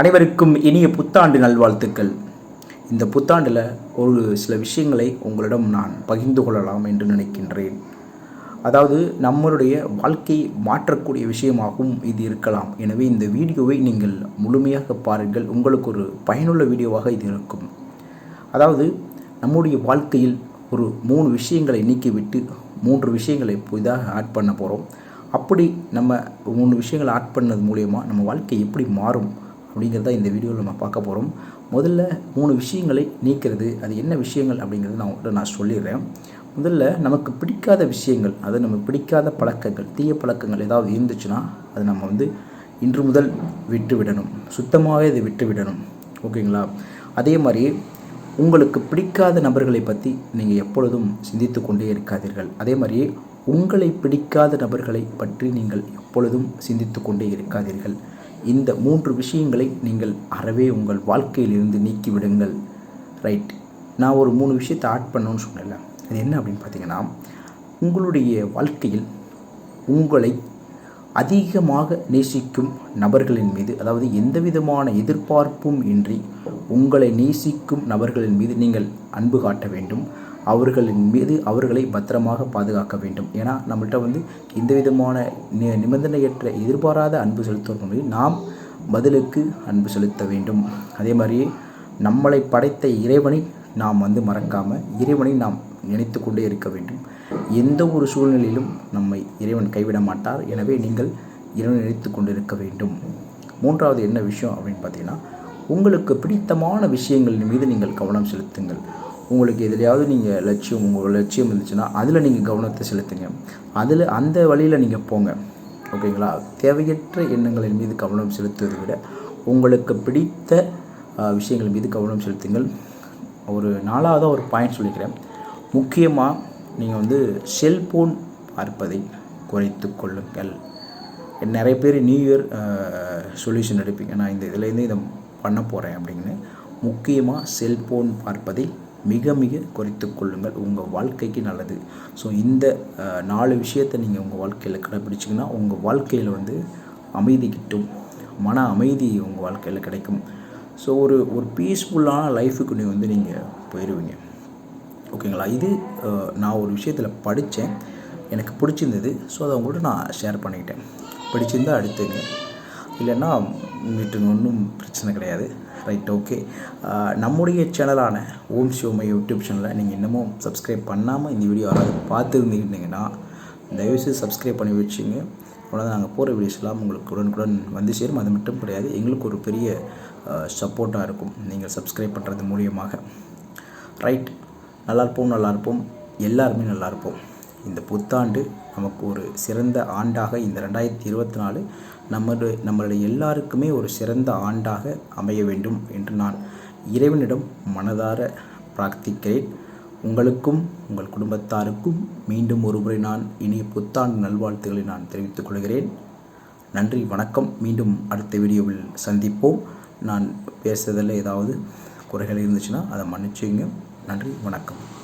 அனைவருக்கும் இனிய புத்தாண்டு நல்வாழ்த்துக்கள். இந்த புத்தாண்டில் ஒரு சில விஷயங்களை உங்களிடம் நான் பகிர்ந்து கொள்ளலாம் என்று நினைக்கின்றேன். அதாவது நம்மளுடைய வாழ்க்கையை மாற்றக்கூடிய விஷயமாகவும் இது இருக்கலாம். எனவே இந்த வீடியோவை நீங்கள் முழுமையாக பாருங்கள். உங்களுக்கு ஒரு பயனுள்ள வீடியோவாக இது இருக்கும். அதாவது நம்முடைய வாழ்க்கையில் ஒரு மூணு விஷயங்களை நீக்கிவிட்டு மூன்று விஷயங்களை புதிதாக ஆட் பண்ண போகிறோம் அப்படி நம்ம மூணு விஷயங்களை ஆட் பண்ணது மூலயமா நம்ம வாழ்க்கை எப்படி மாறும்? அப்படிங்கிறத இந்த வீடியோவில் நம்ம பார்க்க போகிறோம் முதல்ல மூணு விஷயங்களை நீக்கிறது அது என்ன விஷயங்கள் அப்படிங்கிறத நான் உங்கள்கிட்ட நான் சொல்லிடுறேன். முதல்ல நமக்கு பிடிக்காத விஷயங்கள் அது நம்ம பிடிக்காத பழக்கங்கள் தீய பழக்கங்கள் ஏதாவது இருந்துச்சுன்னா அது நம்ம வந்து இன்று முதல் விட்டு விடணும். சுத்தமாகவே அதை விட்டு விடணும். ஓகேங்களா? அதே மாதிரி உங்களுக்கு பிடிக்காத நபர்களை பற்றி நீங்கள் எப்பொழுதும் சிந்தித்து கொண்டே இருக்காதீர்கள். அதே மாதிரி உங்களை பிடிக்காத நபர்களை பற்றி நீங்கள் எப்பொழுதும் சிந்தித்து கொண்டே இருக்காதீர்கள். இந்த மூன்று விஷயங்களை நீங்கள் அறவே உங்கள் வாழ்க்கையிலிருந்து நீக்கிவிடுங்கள். ரைட் நான் ஒரு மூணு விஷயத்தை ஆட் பண்ணணும்னு சொன்னேன்ல. அது என்ன அப்படின்னு பார்த்தீங்கன்னா உங்களுடைய வாழ்க்கையில் உங்களை அதிகமாக நேசிக்கும் நபர்களின் மீது அதாவது எந்த விதமான எதிர்பார்ப்பும் இன்றி உங்களை நேசிக்கும் நபர்களின் மீது நீங்கள் அன்பு காட்ட வேண்டும். அவர்களின் மீது அவர்களை பத்திரமாக பாதுகாக்க வேண்டும். ஏன்னா நம்மள்கிட்ட வந்து எந்த விதமான நி நிபந்தனையற்ற எதிர்பாராத அன்பு செலுத்துவதற்கு நாம் பதிலுக்கு அன்பு செலுத்த வேண்டும். அதே மாதிரியே நம்மளை படைத்த இறைவனை நாம் வந்து மறக்காமல் இறைவனை நாம் நினைத்து கொண்டே இருக்க வேண்டும். எந்த ஒரு சூழ்நிலையிலும் நம்மை இறைவன் கைவிட மாட்டார். எனவே நீங்கள் இறைவனை நினைத்து கொண்டு இருக்க வேண்டும். மூன்றாவது என்ன விஷயம் அப்படின்னு பார்த்தீங்கன்னா உங்களுக்கு பிடித்தமான விஷயங்களின் மீது நீங்கள் கவனம் செலுத்துங்கள். உங்களுக்கு எதுலையாவது நீங்கள் லட்சியம் உங்களோட லட்சியம் இருந்துச்சுன்னா அதில் நீங்கள் கவனத்தை செலுத்துங்க. அதில் அந்த வழியில் நீங்கள் போங்க. ஓகேங்களா? தேவையற்ற எண்ணங்களின் மீது கவனம் செலுத்துவதை விட உங்களுக்கு பிடித்த விஷயங்கள் மீது கவனம் செலுத்துங்கள். ஒரு நாலாவதாக ஒரு பாயிண்ட் சொல்லிக்கிறேன். முக்கியமாக நீங்கள் வந்து செல்ஃபோன் பார்ப்பதை குறைத்து கொள்ளுங்கள். நிறைய பேர் நியூ இயர் சொல்யூஷன் எடுப்பீங்க. நான் இந்த இதுலேருந்து இதை பண்ண போகிறேன் அப்படின்னு. முக்கியமாக செல்ஃபோன் பார்ப்பதை மிக மிக குறைத்து கொள்ளுங்கள். உங்கள் வாழ்க்கைக்கு நல்லது. ஸோ இந்த நாலு விஷயத்தை நீங்கள் உங்கள் வாழ்க்கையில் கடைப்பிடிச்சிங்கன்னா உங்கள் வாழ்க்கையில் வந்து அமைதி கிட்டும். மன அமைதி உங்கள் வாழ்க்கையில் கிடைக்கும். ஸோ ஒரு ஒரு பீஸ்ஃபுல்லான லைஃபுக்கு நீங்கள் வந்து நீங்கள் போயிடுவீங்க ஓகேங்களா? இது நான் ஒரு விஷயத்தில் படித்தேன் எனக்கு பிடிச்சிருந்தது. ஸோ அதை உங்கள்கிட்ட நான் ஷேர் பண்ணிக்கிட்டேன். பிடிச்சிருந்தால் அடுத்துங்க. இல்லைன்னா வீட்டு ஒன்றும் பிரச்சனை கிடையாது. ரைட் ஓகே uh, நம்முடைய சேனலான ஓம் சிவமை யூடியூப் சேனலை நீங்கள் இன்னமும் சப்ஸ்கிரைப் பண்ணாமல் இந்த வீடியோ யாராவது பார்த்துருந்தீங்கன்னா தயவுசெய்து சப்ஸ்கிரைப் பண்ணி வச்சுங்க. அவ்வளோதான் நாங்கள் போகிற வீடியோஸ்லாம் உங்களுக்கு உடனுக்குடன் வந்து சேரும். அது மட்டும் கிடையாது எங்களுக்கு ஒரு பெரிய uh, சப்போர்ட்டாக இருக்கும். நீங்கள் சப்ஸ்கிரைப் பண்ணுறது மூலியமாக. ரைட் நல்லா இருப்போம் நல்லா இருப்போம். எல்லாருமே நல்லா இருப்போம். இந்த புத்தாண்டு நமக்கு ஒரு சிறந்த ஆண்டாக இந்த ரெண்டாயிரத்தி இருபத்தி நாலு நம்மளுடைய நம்மளுடைய எல்லாருக்குமே ஒரு சிறந்த ஆண்டாக அமைய வேண்டும் என்று நான் இறைவனிடம் மனதார பிரார்த்திக்கிறேன். உங்களுக்கும் உங்கள் குடும்பத்தாருக்கும் மீண்டும் ஒருமுறை நான் இனிய புத்தாண்டு நல்வாழ்த்துக்களை நான் தெரிவித்துக் கொள்கிறேன். நன்றி வணக்கம். மீண்டும் அடுத்த வீடியோவில் சந்திப்போம். நான் பேசுறதில் ஏதாவது குறைகள் இருந்துச்சுன்னா அதை மன்னிச்சுங்க நன்றி வணக்கம்.